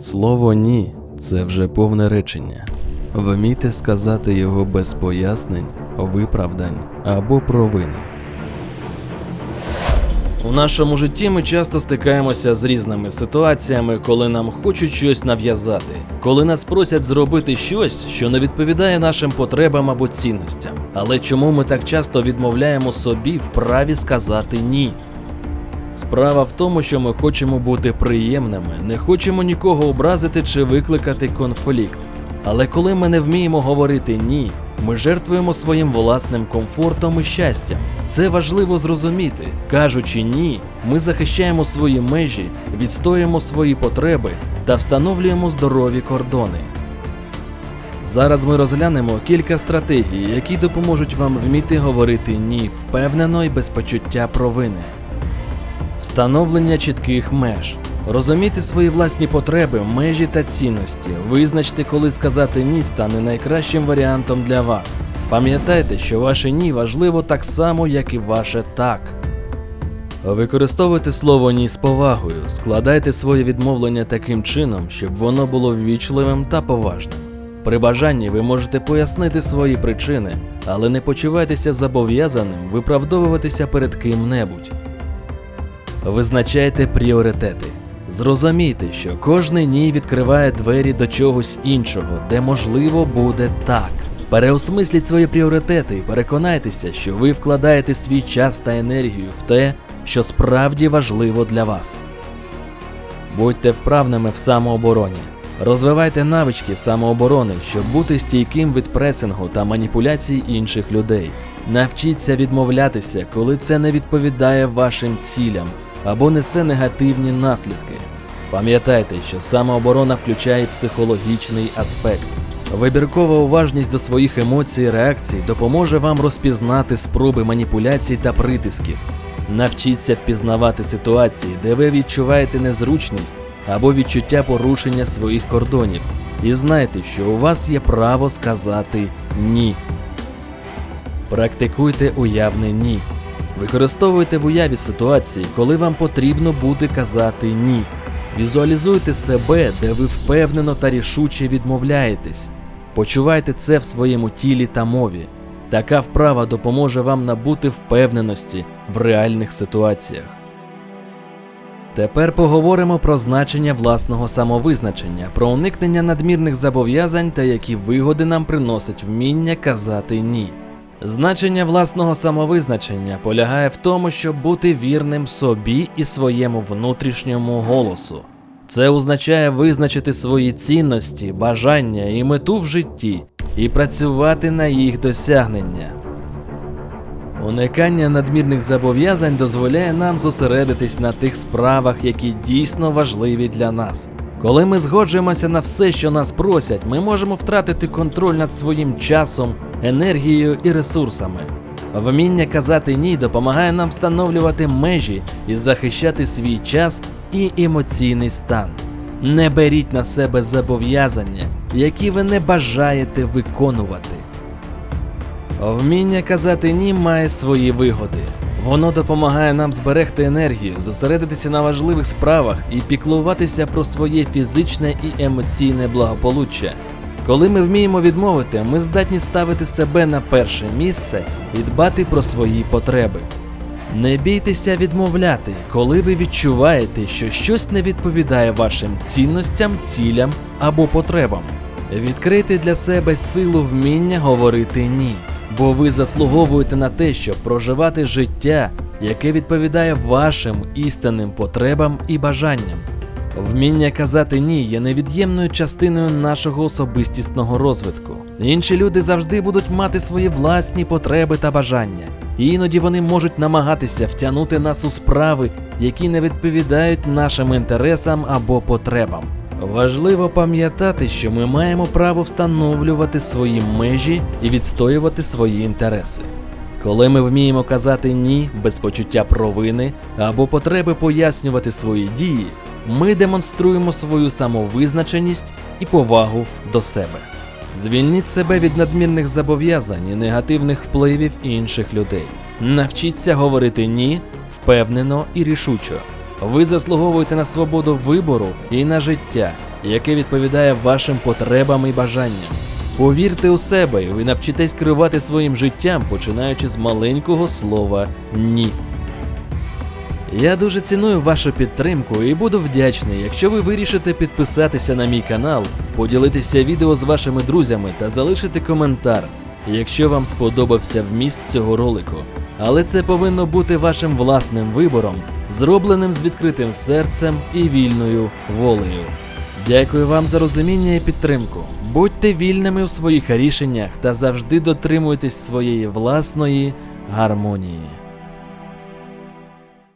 Слово ні це вже повне речення. Вмійте сказати його без пояснень, виправдань або провини. У нашому житті ми часто стикаємося з різними ситуаціями, коли нам хочуть щось нав'язати, коли нас просять зробити щось, що не відповідає нашим потребам або цінностям. Але чому ми так часто відмовляємо собі в праві сказати ні? Справа в тому, що ми хочемо бути приємними, не хочемо нікого образити чи викликати конфлікт. Але коли ми не вміємо говорити ні, ми жертвуємо своїм власним комфортом і щастям. Це важливо зрозуміти. Кажучи ні, ми захищаємо свої межі, відстоюємо свої потреби та встановлюємо здорові кордони. Зараз ми розглянемо кілька стратегій, які допоможуть вам вміти говорити ні впевнено і без почуття провини. Встановлення чітких меж. Розуміти свої власні потреби, межі та цінності. Визначте, коли сказати ні стане найкращим варіантом для вас. Пам'ятайте, що ваше ні важливо так само, як і ваше так. Використовуйте слово ні з повагою, складайте своє відмовлення таким чином, щоб воно було ввічливим та поважним. При бажанні ви можете пояснити свої причини, але не почувайтеся зобов'язаним виправдовуватися перед ким-небудь. Визначайте пріоритети. Зрозумійте, що кожне ні відкриває двері до чогось іншого, де можливо буде так. Переосмисліть свої пріоритети і переконайтеся, що ви вкладаєте свій час та енергію в те, що справді важливо для вас. Будьте вправними в самообороні. Розвивайте навички самооборони, щоб бути стійким від пресингу та маніпуляцій інших людей. Навчіться відмовлятися, коли це не відповідає вашим цілям або несе негативні наслідки. Пам'ятайте, що самооборона включає психологічний аспект. Вибіркова уважність до своїх емоцій і реакцій допоможе вам розпізнати спроби маніпуляцій та притисків. Навчіться впізнавати ситуації, де ви відчуваєте незручність або відчуття порушення своїх кордонів, і знайте, що у вас є право сказати ні. Практикуйте уявне ні. Використовуйте в уяві ситуації, коли вам потрібно буде казати ні. Візуалізуйте себе, де ви впевнено та рішуче відмовляєтесь. Почувайте це в своєму тілі та мові. Така вправа допоможе вам набути впевненості в реальних ситуаціях. Тепер поговоримо про значення власного самовизначення, про уникнення надмірних зобов'язань та які вигоди нам приносить вміння казати ні. Значення власного самовизначення полягає в тому, щоб бути вірним собі і своєму внутрішньому голосу. Це означає визначити свої цінності, бажання і мету в житті і працювати на їх досягнення. Уникання надмірних зобов'язань дозволяє нам зосередитись на тих справах, які дійсно важливі для нас. Коли ми згоджуємося на все, що нас просять, ми можемо втратити контроль над своїм часом, енергією і ресурсами. Вміння казати ні допомагає нам встановлювати межі і захищати свій час і емоційний стан. Не беріть на себе зобов'язання, які ви не бажаєте виконувати. Вміння казати ні має свої вигоди. Воно допомагає нам зберегти енергію, зосередитися на важливих справах і піклуватися про своє фізичне і емоційне благополуччя. Коли ми вміємо відмовити, ми здатні ставити себе на перше місце і дбати про свої потреби. Не бійтеся відмовляти, коли ви відчуваєте, що щось не відповідає вашим цінностям, цілям або потребам. Відкрийте для себе силу вміння говорити ні, бо ви заслуговуєте на те, щоб проживати життя, яке відповідає вашим істинним потребам і бажанням. Вміння казати ні є невід'ємною частиною нашого особистісного розвитку. Інші люди завжди будуть мати свої власні потреби та бажання, іноді вони можуть намагатися втягнути нас у справи, які не відповідають нашим інтересам або потребам. Важливо пам'ятати, що ми маємо право встановлювати свої межі і відстоювати свої інтереси. Коли ми вміємо казати ні без почуття провини або потреби пояснювати свої дії, ми демонструємо свою самовизначеність і повагу до себе. Звільніть себе від надмірних зобов'язань і негативних впливів інших людей. Навчіться говорити ні впевнено і рішучо. Ви заслуговуєте на свободу вибору і на життя, яке відповідає вашим потребам і бажанням. Повірте у себе, і ви навчитесь керувати своїм життям, починаючи з маленького слова ні. Я дуже ціную вашу підтримку і буду вдячний, якщо ви вирішите підписатися на мій канал, поділитися відео з вашими друзями та залишити коментар, якщо вам сподобався вміст цього ролику. Але це повинно бути вашим власним вибором, зробленим з відкритим серцем і вільною волею. Дякую вам за розуміння і підтримку. Будьте вільними у своїх рішеннях та завжди дотримуйтесь своєї власної гармонії.